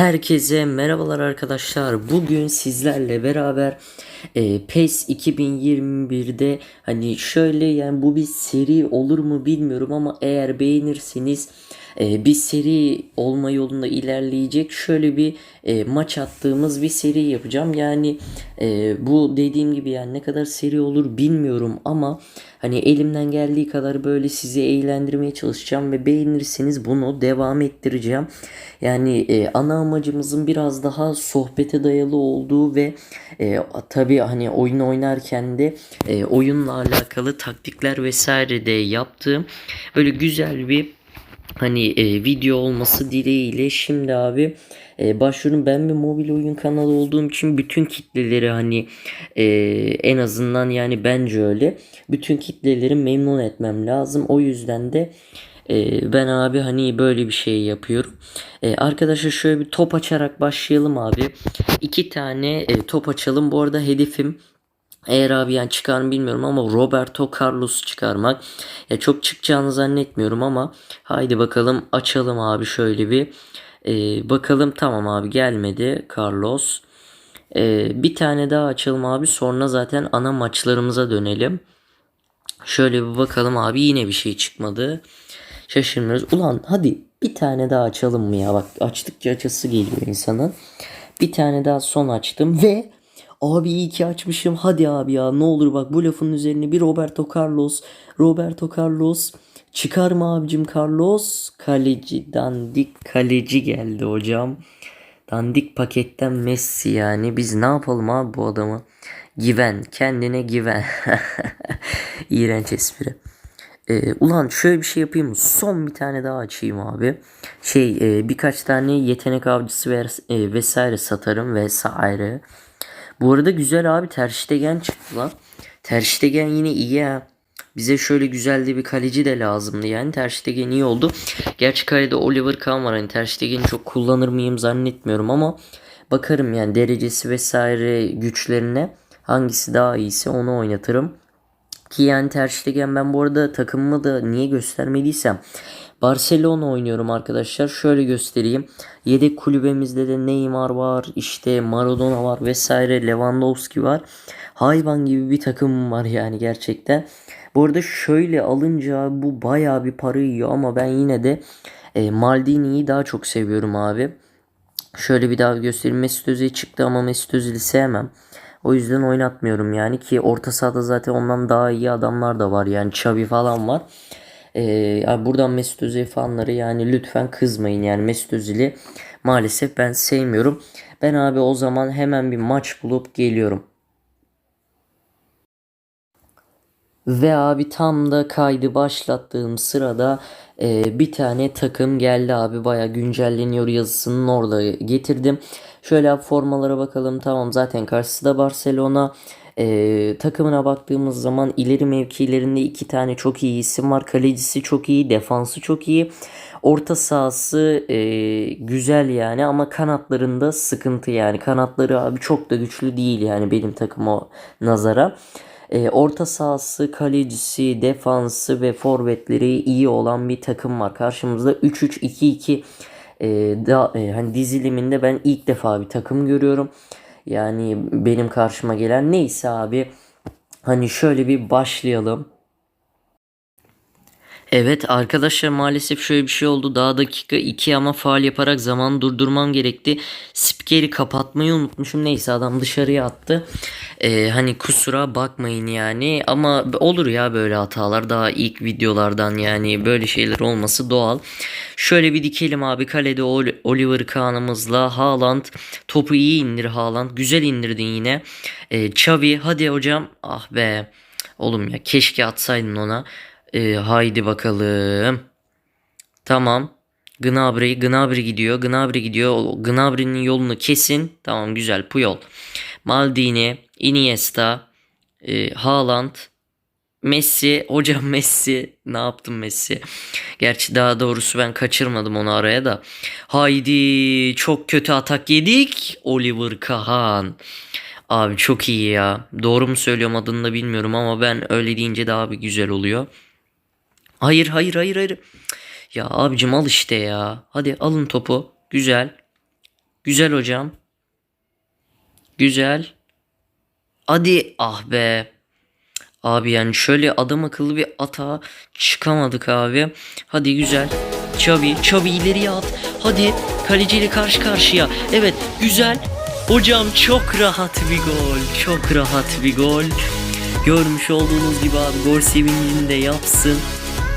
Herkese merhabalar arkadaşlar. Bugün sizlerle beraber e, PES 2021'de hani şöyle yani bu bir seri olur mu bilmiyorum ama eğer beğenirseniz e, bir seri olma yolunda ilerleyecek şöyle bir e, maç attığımız bir seri yapacağım. Yani e, bu dediğim gibi yani ne kadar seri olur bilmiyorum ama hani elimden geldiği kadar böyle sizi eğlendirmeye çalışacağım ve beğenirseniz bunu devam ettireceğim. Yani e, ana amacımızın biraz daha sohbete dayalı olduğu ve e, tabii hani oyun oynarken de e, oyunla alakalı taktikler vesaire de yaptığım böyle güzel bir hani e, video olması dileğiyle şimdi abi e, başlıyorum. Ben bir mobil oyun kanalı olduğum için bütün kitleleri hani e, en azından yani bence öyle. Bütün kitleleri memnun etmem lazım. O yüzden de e, ben abi hani böyle bir şey yapıyorum. E, arkadaşlar şöyle bir top açarak başlayalım abi. İki tane e, top açalım. Bu arada hedefim eğer abi yani çıkar mı bilmiyorum ama Roberto Carlos çıkarmak. Ya çok çıkacağını zannetmiyorum ama haydi bakalım açalım abi şöyle bir. Ee, bakalım tamam abi gelmedi Carlos. Ee, bir tane daha açalım abi sonra zaten ana maçlarımıza dönelim. Şöyle bir bakalım abi yine bir şey çıkmadı. Şaşırmıyoruz. Ulan hadi bir tane daha açalım mı ya? Bak açtıkça açası geliyor insanın. Bir tane daha son açtım ve Abi iyi ki açmışım. Hadi abi ya ne olur bak bu lafın üzerine bir Roberto Carlos. Roberto Carlos. Çıkar mı abicim Carlos? Kaleci dandik kaleci geldi hocam. Dandik paketten Messi yani. Biz ne yapalım abi bu adamı? Güven. Kendine güven. İğrenç espri. Ee, ulan şöyle bir şey yapayım mı? Son bir tane daha açayım abi. Şey e, birkaç tane yetenek avcısı vers- e, vesaire satarım vesaire. Bu arada güzel abi Ter Stegen çıktı lan. Ter Stegen yine iyi ha. Bize şöyle güzel de bir kaleci de lazımdı yani. Ter Stegen iyi oldu. Gerçi kalede Oliver Kahn var. Hani Ter Stegen'i çok kullanır mıyım zannetmiyorum ama bakarım yani derecesi vesaire güçlerine hangisi daha iyisi onu oynatırım. Ki yani Ter Stegen ben bu arada takımımı da niye göstermediysem Barcelona oynuyorum arkadaşlar. Şöyle göstereyim. Yedek kulübemizde de Neymar var, işte Maradona var vesaire, Lewandowski var. Hayvan gibi bir takımım var yani gerçekten. Bu arada şöyle alınca bu baya bir para yiyor ama ben yine de e, Maldini'yi daha çok seviyorum abi. Şöyle bir daha göstereyim. Mesut Özil çıktı ama Mesut Özil'i sevmem. O yüzden oynatmıyorum yani ki orta sahada zaten ondan daha iyi adamlar da var. Yani Xavi falan var. Ee, buradan Mesut Özil fanları yani lütfen kızmayın. Yani Mesut Özil'i maalesef ben sevmiyorum. Ben abi o zaman hemen bir maç bulup geliyorum. Ve abi tam da kaydı başlattığım sırada e, bir tane takım geldi abi baya güncelleniyor yazısının orada getirdim. Şöyle abi formalara bakalım tamam zaten karşısı da Barcelona. E, takımına baktığımız zaman ileri mevkilerinde iki tane çok iyi isim var. Kalecisi çok iyi, defansı çok iyi. Orta sahası e, güzel yani ama kanatlarında sıkıntı yani. Kanatları abi çok da güçlü değil yani benim takıma nazara. E, orta sahası, kalecisi, defansı ve forvetleri iyi olan bir takım var. Karşımızda 3-3-2-2 e, da, e, hani diziliminde ben ilk defa bir takım görüyorum. Yani benim karşıma gelen neyse abi hani şöyle bir başlayalım. Evet arkadaşlar maalesef şöyle bir şey oldu. Daha dakika 2 ama faal yaparak zaman durdurmam gerekti. Spikeri kapatmayı unutmuşum. Neyse adam dışarıya attı. Ee, hani kusura bakmayın yani. Ama olur ya böyle hatalar. Daha ilk videolardan yani böyle şeyler olması doğal. Şöyle bir dikelim abi. Kalede Oliver Kahn'ımızla Haaland. Topu iyi indir Haaland. Güzel indirdin yine. Ee, Xavi hadi hocam. Ah be. Oğlum ya keşke atsaydın ona. Ee, haydi bakalım. Tamam. Gnabry, Gnabry gidiyor. Gnabry gidiyor. Gnabry'nin yolunu kesin. Tamam güzel. Puyol. Maldini, Iniesta, e, Haaland, Messi. Hocam Messi. Ne yaptım Messi? Gerçi daha doğrusu ben kaçırmadım onu araya da. Haydi çok kötü atak yedik. Oliver Kahn. Abi çok iyi ya. Doğru mu söylüyorum adını da bilmiyorum ama ben öyle deyince daha bir güzel oluyor. Hayır hayır hayır hayır. Ya abicim al işte ya. Hadi alın topu. Güzel. Güzel hocam. Güzel. Hadi ah be. Abi yani şöyle adam akıllı bir atağa çıkamadık abi. Hadi güzel. Çavi, Çavi ileriye at. Hadi kaleciyle karşı karşıya. Evet güzel. Hocam çok rahat bir gol. Çok rahat bir gol. Görmüş olduğunuz gibi abi gol sevincini de yapsın.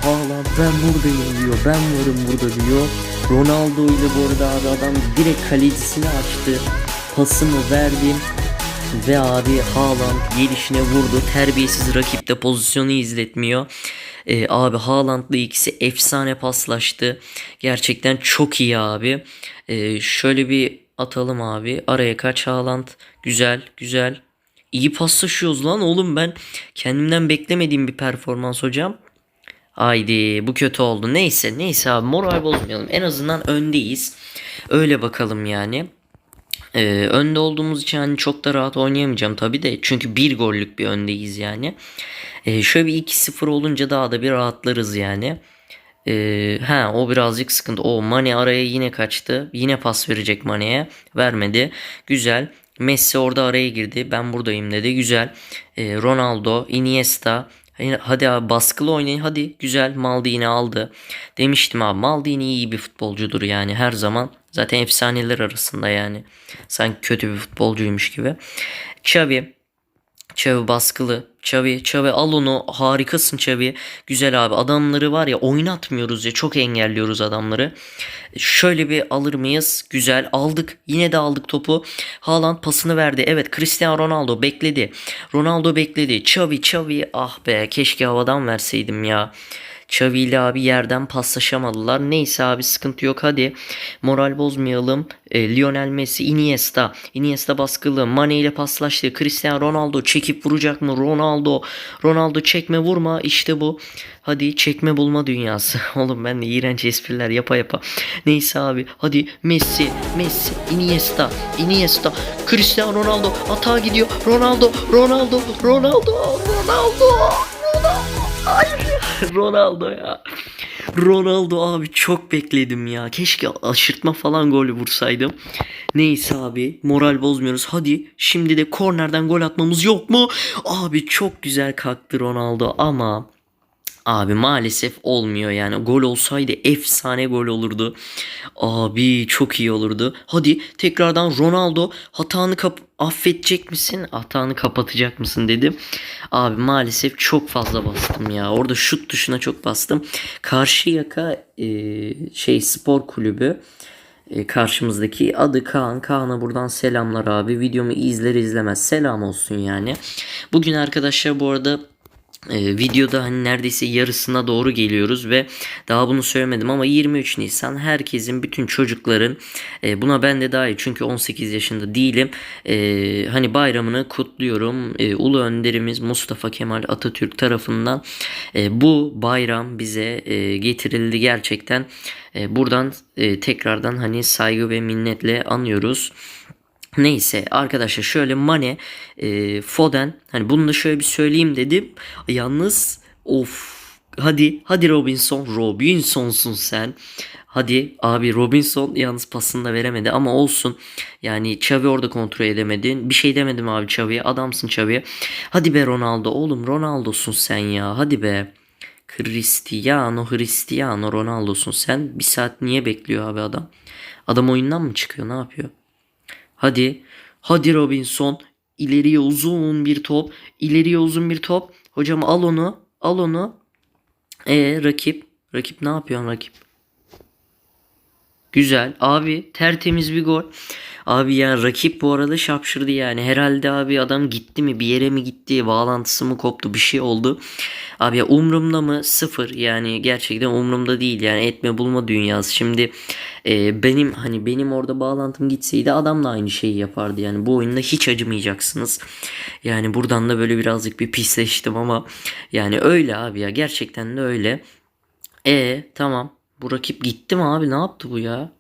Haaland ben buradayım diyor. Ben varım burada diyor. Ronaldo ile bu arada abi adam direkt kalecisini açtı. Pasımı verdim. Ve abi Haaland gelişine vurdu. Terbiyesiz rakip de pozisyonu izletmiyor. Ee, abi Haaland'la ikisi efsane paslaştı. Gerçekten çok iyi abi. Ee, şöyle bir atalım abi. Araya kaç Haaland. Güzel güzel. İyi paslaşıyoruz lan oğlum ben kendimden beklemediğim bir performans hocam. Haydi bu kötü oldu. Neyse neyse abi moral bozmayalım. En azından öndeyiz. Öyle bakalım yani. Ee, önde olduğumuz için hani çok da rahat oynayamayacağım tabi de. Çünkü bir gollük bir öndeyiz yani. Ee, şöyle bir 2-0 olunca daha da bir rahatlarız yani. Ee, ha o birazcık sıkıntı. O Mane araya yine kaçtı. Yine pas verecek Mane'ye. Vermedi. Güzel. Messi orada araya girdi. Ben buradayım dedi. Güzel. Ee, Ronaldo, Iniesta. Hadi abi baskılı oynayın. Hadi güzel. Maldini aldı. Demiştim abi Maldini iyi bir futbolcudur yani her zaman. Zaten efsaneler arasında yani. Sanki kötü bir futbolcuymuş gibi. Xavi. Xavi baskılı. Xavi, Xavi al onu. Harikasın Xavi. Güzel abi. Adamları var ya oynatmıyoruz ya. Çok engelliyoruz adamları. Şöyle bir alır mıyız? Güzel. Aldık. Yine de aldık topu. Haaland pasını verdi. Evet Cristiano Ronaldo bekledi. Ronaldo bekledi. Xavi, Xavi. Ah be keşke havadan verseydim ya. Xavi ile abi yerden paslaşamadılar. Neyse abi sıkıntı yok hadi. Moral bozmayalım. E, Lionel Messi, Iniesta. Iniesta baskılı. Mane ile paslaştı. Cristiano Ronaldo çekip vuracak mı? Ronaldo. Ronaldo çekme vurma. İşte bu. Hadi çekme bulma dünyası. Oğlum ben de iğrenç espriler yapa yapa. Neyse abi. Hadi Messi, Messi, Iniesta, Iniesta, Cristiano Ronaldo atağa gidiyor. Ronaldo, Ronaldo, Ronaldo, Ronaldo, Ronaldo. Hayır. Ronaldo ya. Ronaldo abi çok bekledim ya. Keşke aşırtma falan golü vursaydım. Neyse abi moral bozmuyoruz. Hadi şimdi de kornerden gol atmamız yok mu? Abi çok güzel kalktı Ronaldo ama Abi maalesef olmuyor yani. Gol olsaydı efsane gol olurdu. Abi çok iyi olurdu. Hadi tekrardan Ronaldo hatanı kap affedecek misin? Hatanı kapatacak mısın dedim. Abi maalesef çok fazla bastım ya. Orada şut tuşuna çok bastım. Karşıyaka e, şey spor kulübü e, karşımızdaki adı Kaan. Kaan'a buradan selamlar abi. Videomu izler izlemez selam olsun yani. Bugün arkadaşlar bu arada ee, videoda hani neredeyse yarısına doğru geliyoruz ve daha bunu söylemedim ama 23 Nisan herkesin bütün çocukların e, buna ben de dahil çünkü 18 yaşında değilim e, hani bayramını kutluyorum e, ulu önderimiz Mustafa Kemal Atatürk tarafından e, bu bayram bize e, getirildi gerçekten e, buradan e, tekrardan hani saygı ve minnetle anıyoruz. Neyse arkadaşlar şöyle Mane, e, Foden hani bunu da şöyle bir söyleyeyim dedim. Yalnız of hadi hadi Robinson Robinson'sun sen. Hadi abi Robinson yalnız pasını da veremedi ama olsun. Yani Xavi orada kontrol edemedi. Bir şey demedim abi Xavi'ye. Adamsın Xavi. Hadi be Ronaldo. Oğlum Ronaldo'sun sen ya. Hadi be. Cristiano Cristiano Ronaldo'sun sen. Bir saat niye bekliyor abi adam? Adam oyundan mı çıkıyor? Ne yapıyor? Hadi. Hadi Robinson. İleriye uzun bir top. İleriye uzun bir top. Hocam al onu. Al onu. E rakip. Rakip ne yapıyor rakip? Güzel. Abi tertemiz bir gol. Abi ya rakip bu arada şapşırdı yani. Herhalde abi adam gitti mi bir yere mi gitti bağlantısı mı koptu bir şey oldu. Abi ya umrumda mı? Sıfır yani gerçekten umrumda değil yani etme bulma dünyası. Şimdi e, benim hani benim orada bağlantım gitseydi adam da aynı şeyi yapardı yani bu oyunda hiç acımayacaksınız. Yani buradan da böyle birazcık bir pisleştim ama yani öyle abi ya gerçekten de öyle. E tamam bu rakip gitti mi abi ne yaptı bu ya?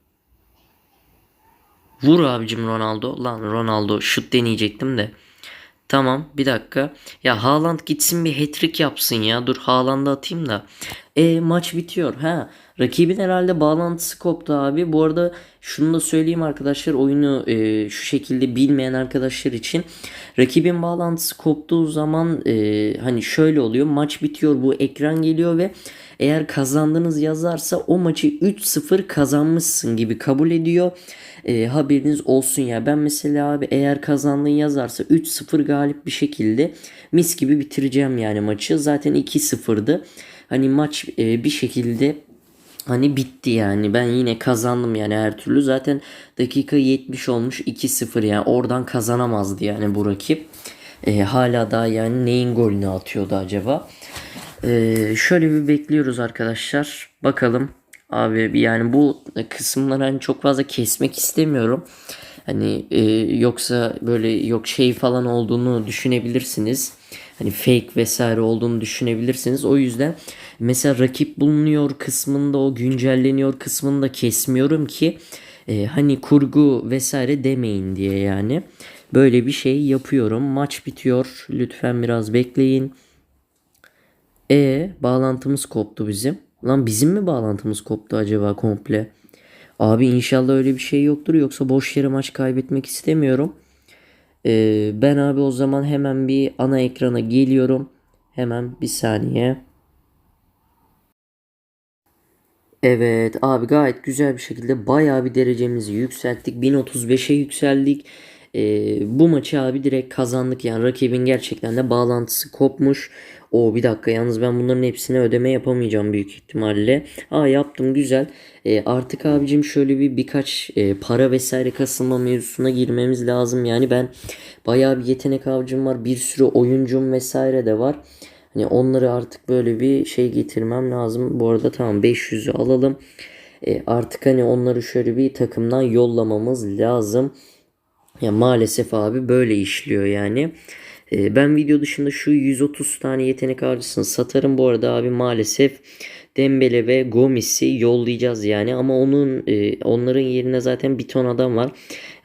Vur abicim Ronaldo. Lan Ronaldo şut deneyecektim de. Tamam bir dakika. Ya Haaland gitsin bir hat-trick yapsın ya. Dur Haaland'ı atayım da. E maç bitiyor. Ha rakibin herhalde bağlantısı koptu abi. Bu arada şunu da söyleyeyim arkadaşlar oyunu e, şu şekilde bilmeyen arkadaşlar için rakibin bağlantısı koptuğu zaman e, hani şöyle oluyor. Maç bitiyor bu ekran geliyor ve eğer kazandınız yazarsa o maçı 3-0 kazanmışsın gibi kabul ediyor. E, haberiniz olsun ya. Ben mesela abi eğer kazandın yazarsa 3-0 galip bir şekilde mis gibi bitireceğim yani maçı. Zaten 2-0'dı. Hani maç e, bir şekilde hani bitti yani. Ben yine kazandım yani her türlü. Zaten dakika 70 olmuş 2-0 yani. Oradan kazanamazdı yani bu rakip. E, hala daha yani neyin golünü atıyordu acaba? E, şöyle bir bekliyoruz arkadaşlar. Bakalım. Abi yani bu kısımları hani çok fazla kesmek istemiyorum. Hani e, yoksa böyle yok şey falan olduğunu düşünebilirsiniz. Hani fake vesaire olduğunu düşünebilirsiniz. O yüzden mesela rakip bulunuyor kısmında o güncelleniyor kısmında kesmiyorum ki e, hani kurgu vesaire demeyin diye yani. Böyle bir şey yapıyorum. Maç bitiyor. Lütfen biraz bekleyin. E bağlantımız koptu bizim. Lan bizim mi bağlantımız koptu acaba komple? Abi inşallah öyle bir şey yoktur yoksa boş yere maç kaybetmek istemiyorum. Ee, ben abi o zaman hemen bir ana ekrana geliyorum. Hemen bir saniye. Evet abi gayet güzel bir şekilde bayağı bir derecemizi yükselttik. 1035'e yükseldik. Ee, bu maçı abi direkt kazandık. Yani rakibin gerçekten de bağlantısı kopmuş. O bir dakika yalnız ben bunların hepsine ödeme yapamayacağım büyük ihtimalle. Aa yaptım güzel. Ee, artık abicim şöyle bir birkaç e, para vesaire kasılma mevzusuna girmemiz lazım. Yani ben bayağı bir yetenek avcım var. Bir sürü oyuncum vesaire de var. Hani onları artık böyle bir şey getirmem lazım. Bu arada tamam 500'ü alalım. E, artık hani onları şöyle bir takımdan yollamamız lazım. Ya maalesef abi böyle işliyor yani. E, ben video dışında şu 130 tane yetenek avcısını satarım. Bu arada abi maalesef Dembele ve Gomis'i yollayacağız yani. Ama onun e, onların yerine zaten bir ton adam var.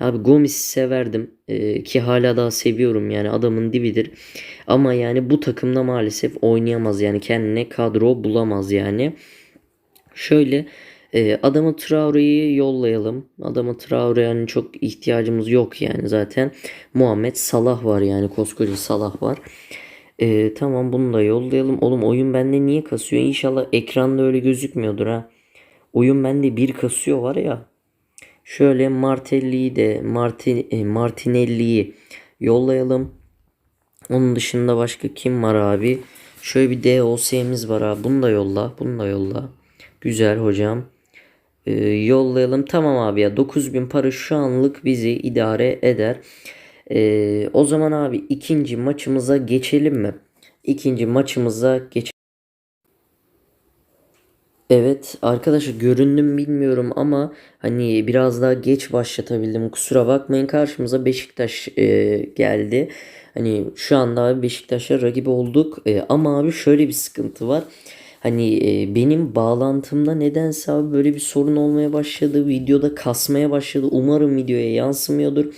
Abi Gomis'i severdim e, ki hala daha seviyorum yani adamın dibidir. Ama yani bu takımda maalesef oynayamaz yani kendine kadro bulamaz yani. Şöyle e, adama Traore'yi yollayalım. Adama Traore yani çok ihtiyacımız yok yani zaten. Muhammed Salah var yani koskoca Salah var. E, tamam bunu da yollayalım. Oğlum oyun bende niye kasıyor? İnşallah ekranda öyle gözükmüyordur ha. Oyun bende bir kasıyor var ya. Şöyle Martelli'yi de Martin, e, Martinelli'yi yollayalım. Onun dışında başka kim var abi? Şöyle bir DOS'miz var abi. Bunu da yolla. Bunu da yolla. Güzel hocam. Ee, yollayalım. Tamam abi ya 9000 para şu anlık bizi idare eder. Ee, o zaman abi ikinci maçımıza geçelim mi? İkinci maçımıza geç. Evet arkadaşlar göründüm bilmiyorum ama hani biraz daha geç başlatabildim kusura bakmayın karşımıza Beşiktaş e, geldi. Hani şu anda abi Beşiktaş'a rakip olduk E, ama abi şöyle bir sıkıntı var. Hani e, benim bağlantımda nedense abi böyle bir sorun olmaya başladı. Videoda kasmaya başladı. Umarım videoya yansımıyordur.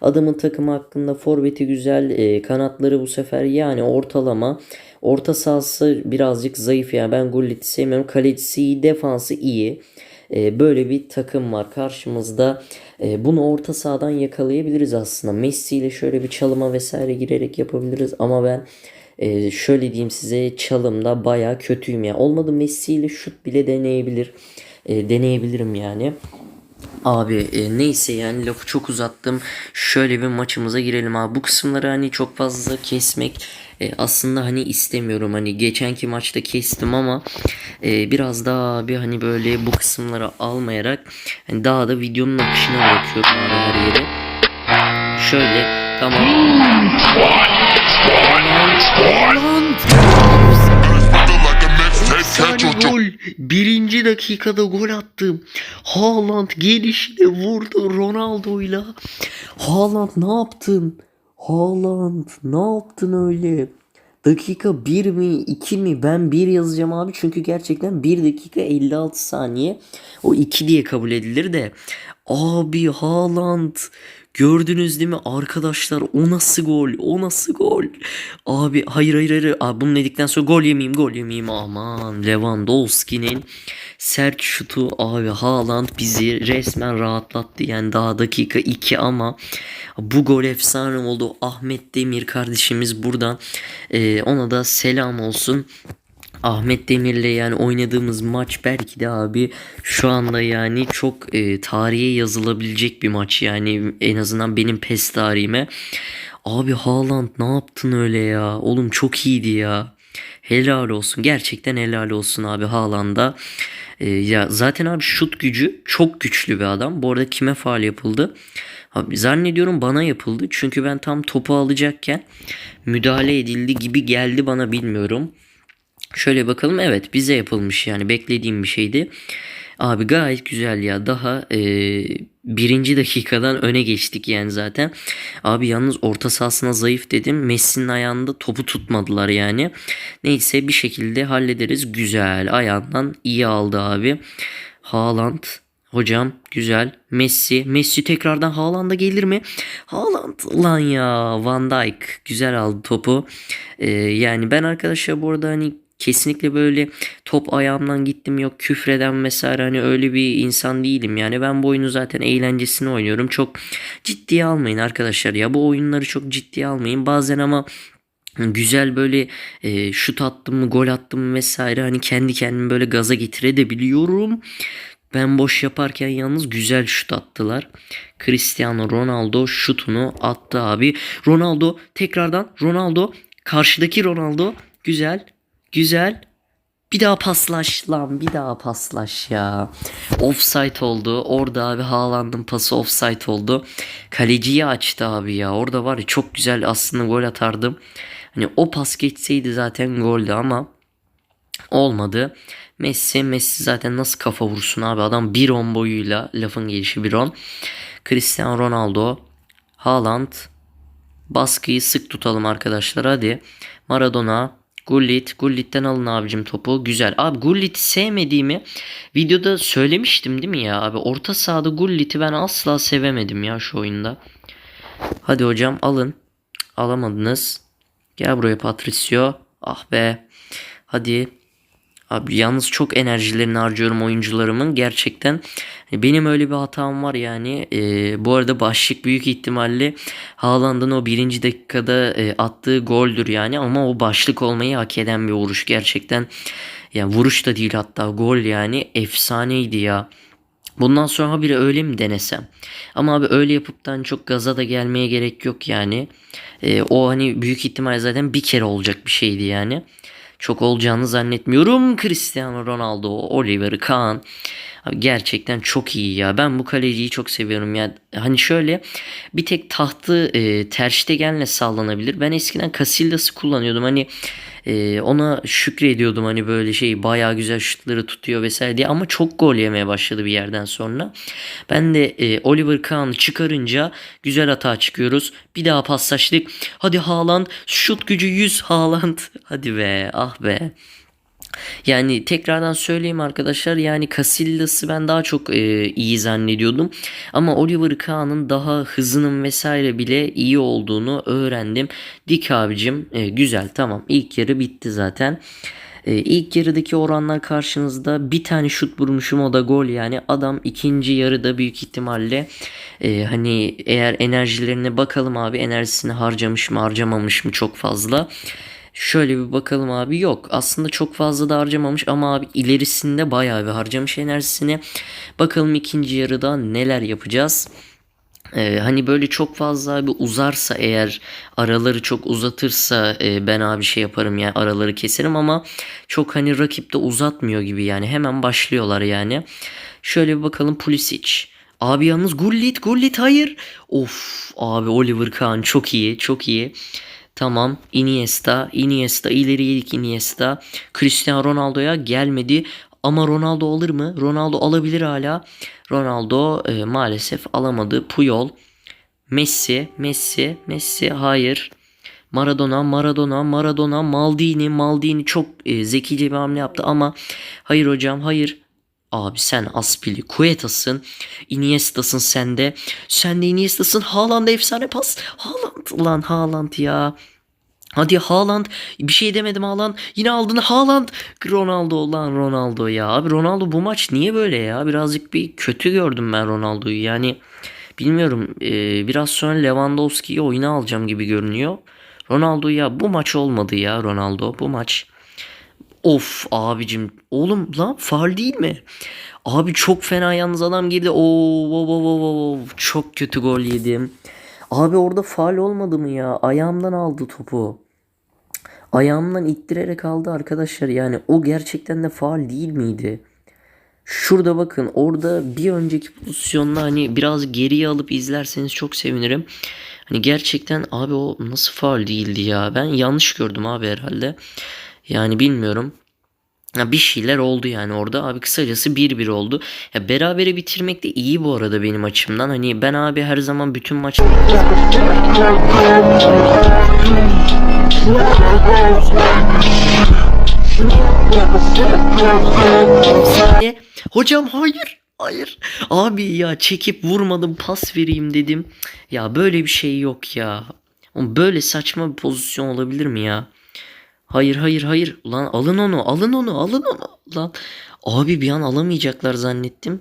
Adamın takımı hakkında forveti güzel. e, kanatları bu sefer yani ortalama. Orta sahası birazcık zayıf yani ben Gullit'i sevmiyorum. Kalecisi iyi, defansı iyi. E, böyle bir takım var karşımızda. E, bunu orta sahadan yakalayabiliriz aslında. Messi ile şöyle bir çalıma vesaire girerek yapabiliriz ama ben e, şöyle diyeyim size çalımda baya kötüyüm ya. Olmadı Messi ile şut bile deneyebilir. E, deneyebilirim yani. Abi e, neyse yani lafı çok uzattım. Şöyle bir maçımıza girelim abi. Bu kısımları hani çok fazla kesmek e, aslında hani istemiyorum. Hani geçenki maçta kestim ama e, biraz daha abi hani böyle bu kısımları almayarak hani daha da videonun akışına bırakıyorum abi her yere. Şöyle tamam. Gol. Birinci dakikada gol attım. Haaland gelişine vurdu Ronaldo'yla. Haaland ne yaptın? Haaland ne yaptın öyle? Dakika 1 mi 2 mi? Ben 1 yazacağım abi çünkü gerçekten 1 dakika 56 saniye. O 2 diye kabul edilir de Abi Haaland. Gördünüz değil mi arkadaşlar? O nasıl gol? O nasıl gol? Abi hayır hayır hayır. Abi bunu dedikten sonra gol yemeyeyim gol yemeyeyim. Aman Lewandowski'nin sert şutu. Abi Haaland bizi resmen rahatlattı. Yani daha dakika 2 ama bu gol efsane oldu. Ahmet Demir kardeşimiz buradan Ee, ona da selam olsun Ahmet Demir'le yani oynadığımız maç belki de abi şu anda yani çok e, tarihe yazılabilecek bir maç yani en azından benim PES tarihime. Abi Haaland ne yaptın öyle ya? Oğlum çok iyiydi ya. Helal olsun. Gerçekten helal olsun abi Haaland'a. E, ya zaten abi şut gücü çok güçlü bir adam. Bu arada kime faal yapıldı? Abi zannediyorum bana yapıldı. Çünkü ben tam topu alacakken müdahale edildi gibi geldi bana bilmiyorum. Şöyle bakalım evet bize yapılmış yani beklediğim bir şeydi. Abi gayet güzel ya daha e, birinci dakikadan öne geçtik yani zaten. Abi yalnız orta sahasına zayıf dedim. Messi'nin ayağında topu tutmadılar yani. Neyse bir şekilde hallederiz. Güzel ayağından iyi aldı abi. Haaland Hocam güzel. Messi. Messi tekrardan Haaland'a gelir mi? Haaland lan ya. Van Dijk güzel aldı topu. Ee, yani ben arkadaşlar bu arada hani kesinlikle böyle top ayağımdan gittim yok küfreden vesaire hani öyle bir insan değilim yani ben bu oyunu zaten eğlencesini oynuyorum çok ciddiye almayın arkadaşlar ya bu oyunları çok ciddiye almayın bazen ama güzel böyle e, şut attım mı gol attım mı vesaire hani kendi kendimi böyle gaza getirebiliyorum. Ben boş yaparken yalnız güzel şut attılar. Cristiano Ronaldo şutunu attı abi. Ronaldo tekrardan Ronaldo karşıdaki Ronaldo güzel güzel bir daha paslaş lan bir daha paslaş ya. Offside oldu. Orada abi Haaland'ın pası offside oldu. Kaleciyi açtı abi ya. Orada var ya çok güzel aslında gol atardım. Hani o pas geçseydi zaten goldü ama olmadı. Messi Messi zaten nasıl kafa vursun abi adam bir on boyuyla lafın gelişi bir on. Cristiano Ronaldo Haaland baskıyı sık tutalım arkadaşlar hadi. Maradona Gullit. Gullit'ten alın abicim topu. Güzel. Abi Gullit'i sevmediğimi videoda söylemiştim değil mi ya? Abi orta sahada Gullit'i ben asla sevemedim ya şu oyunda. Hadi hocam alın. Alamadınız. Gel buraya Patricio. Ah be. Hadi. Abi yalnız çok enerjilerini harcıyorum oyuncularımın. Gerçekten benim öyle bir hatam var yani. E, bu arada başlık büyük ihtimalle Haaland'ın o birinci dakikada e, attığı goldür yani. Ama o başlık olmayı hak eden bir vuruş gerçekten. Yani vuruş da değil hatta gol yani. Efsaneydi ya. Bundan sonra bir öyle mi denesem? Ama abi öyle yapıptan çok gaza da gelmeye gerek yok yani. E, o hani büyük ihtimal zaten bir kere olacak bir şeydi yani çok olacağını zannetmiyorum. Cristiano Ronaldo, Oliver Kahn gerçekten çok iyi ya. Ben bu kaleciyi çok seviyorum ya. Hani şöyle bir tek tahtı e, Ter Stegen'le sallanabilir. Ben eskiden Casilla'sı kullanıyordum. Hani e, ona şükrediyordum hani böyle şey bayağı güzel şutları tutuyor vesaire diye ama çok gol yemeye başladı bir yerden sonra. Ben de e, Oliver Kahn'ı çıkarınca güzel hata çıkıyoruz. Bir daha paslaştık. Hadi Haaland şut gücü 100 Haaland. Hadi be ah be. Yani tekrardan söyleyeyim arkadaşlar yani Casillas'ı ben daha çok e, iyi zannediyordum. Ama Oliver Kahn'ın daha hızının vesaire bile iyi olduğunu öğrendim. Dik abicim e, güzel tamam ilk yarı bitti zaten. E, ilk yarıdaki oranlar karşınızda bir tane şut vurmuşum o da gol yani adam ikinci yarıda büyük ihtimalle e, hani eğer enerjilerine bakalım abi enerjisini harcamış mı harcamamış mı çok fazla. Şöyle bir bakalım abi yok. Aslında çok fazla da harcamamış ama abi ilerisinde bayağı bir harcamış enerjisini. Bakalım ikinci yarıda neler yapacağız. Ee, hani böyle çok fazla bir uzarsa eğer araları çok uzatırsa e, ben abi şey yaparım yani araları keserim ama çok hani rakip de uzatmıyor gibi yani hemen başlıyorlar yani. Şöyle bir bakalım Pulisic. Abi yalnız Gullit Gullit hayır. Of abi Oliver Kahn çok iyi çok iyi. Tamam Iniesta, Iniesta ileri yedik Iniesta. Cristiano Ronaldo'ya gelmedi. Ama Ronaldo alır mı? Ronaldo alabilir hala. Ronaldo e, maalesef alamadı. Puyol, Messi, Messi, Messi hayır. Maradona, Maradona, Maradona, Maldini, Maldini çok e, zekice bir hamle yaptı ama hayır hocam hayır. Abi sen Aspili Kuetas'ın. Iniesta'sın sen de. Sen de Iniesta'sın. Haaland efsane pas. Haaland lan Haaland ya. Hadi Haaland bir şey demedim Haaland yine aldın Haaland Ronaldo lan Ronaldo ya abi Ronaldo bu maç niye böyle ya birazcık bir kötü gördüm ben Ronaldo'yu yani bilmiyorum e, biraz sonra Lewandowski'yi oyuna alacağım gibi görünüyor Ronaldo ya bu maç olmadı ya Ronaldo bu maç of abicim oğlum lan faul değil mi abi çok fena yalnız adam girdi oo, oo, oo, oo, çok kötü gol yedim abi orada faul olmadı mı ya ayağımdan aldı topu ayağımdan ittirerek aldı arkadaşlar. Yani o gerçekten de faal değil miydi? Şurada bakın orada bir önceki pozisyonda hani biraz geriye alıp izlerseniz çok sevinirim. Hani gerçekten abi o nasıl faal değildi ya. Ben yanlış gördüm abi herhalde. Yani bilmiyorum. Ya bir şeyler oldu yani orada. Abi kısacası 1-1 oldu. Ya berabere bitirmek de iyi bu arada benim açımdan. Hani ben abi her zaman bütün maçları Efsane. Hocam hayır. Hayır. Abi ya çekip vurmadım pas vereyim dedim. Ya böyle bir şey yok ya. Böyle saçma bir pozisyon olabilir mi ya? Hayır hayır hayır. Ulan alın onu alın onu alın onu. Lan abi bir an alamayacaklar zannettim.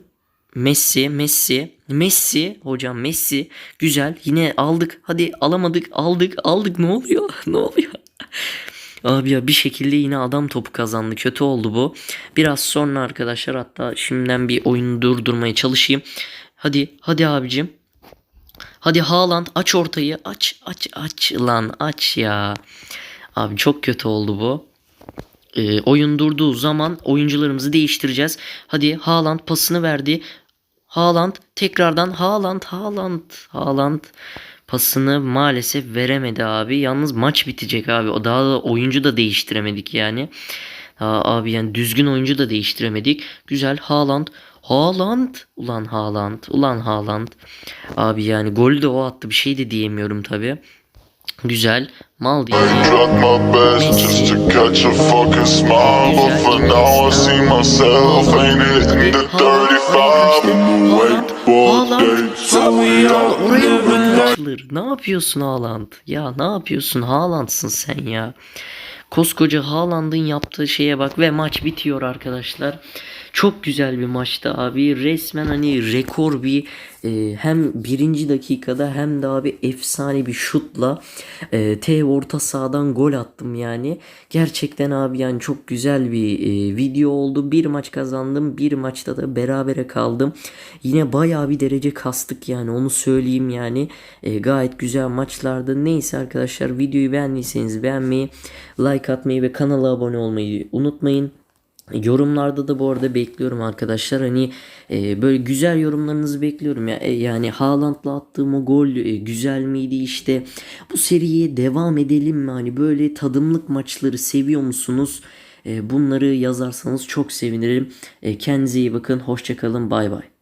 Messi Messi Messi hocam Messi güzel yine aldık hadi alamadık aldık aldık ne oluyor ne oluyor Abi ya bir şekilde yine adam topu kazandı. Kötü oldu bu. Biraz sonra arkadaşlar hatta şimdiden bir oyunu durdurmaya çalışayım. Hadi hadi abicim. Hadi Haaland aç ortayı. Aç aç aç lan aç ya. Abi çok kötü oldu bu. Ee, oyun durduğu zaman oyuncularımızı değiştireceğiz. Hadi Haaland pasını verdi. Haaland tekrardan Haaland Haaland Haaland pasını maalesef veremedi abi. Yalnız maç bitecek abi. O daha da oyuncu da değiştiremedik yani. Aa, abi yani düzgün oyuncu da değiştiremedik. Güzel Haaland. Haaland. Ulan Haaland. Ulan Haaland. Abi yani golü de o attı. Bir şey de diyemiyorum tabi. Güzel. Mal diye. Tried my best just to catch a fucking smile, but for now I see myself ain't it in the 35. Wait for day, so we out Oraya living life. bırakılır. Ne yapıyorsun Haaland? Ya ne yapıyorsun? Haaland'sın sen ya. Koskoca Haaland'ın yaptığı şeye bak ve maç bitiyor arkadaşlar. Çok güzel bir maçtı abi. Resmen hani rekor bir e, hem birinci dakikada hem de abi efsane bir şutla e, T orta sahadan gol attım yani. Gerçekten abi yani çok güzel bir e, video oldu. Bir maç kazandım. Bir maçta da berabere kaldım. Yine bayağı bir derece kastık yani onu söyleyeyim yani. E, gayet güzel maçlardı. Neyse arkadaşlar videoyu beğendiyseniz beğenmeyi, like atmayı ve kanala abone olmayı unutmayın. Yorumlarda da bu arada bekliyorum arkadaşlar. Hani e, böyle güzel yorumlarınızı bekliyorum ya. E, yani Haaland'la attığım o gol e, güzel miydi işte. Bu seriye devam edelim mi? Hani böyle tadımlık maçları seviyor musunuz? E, bunları yazarsanız çok sevinirim. E, kendinize iyi bakın. Hoşçakalın. Bay bay.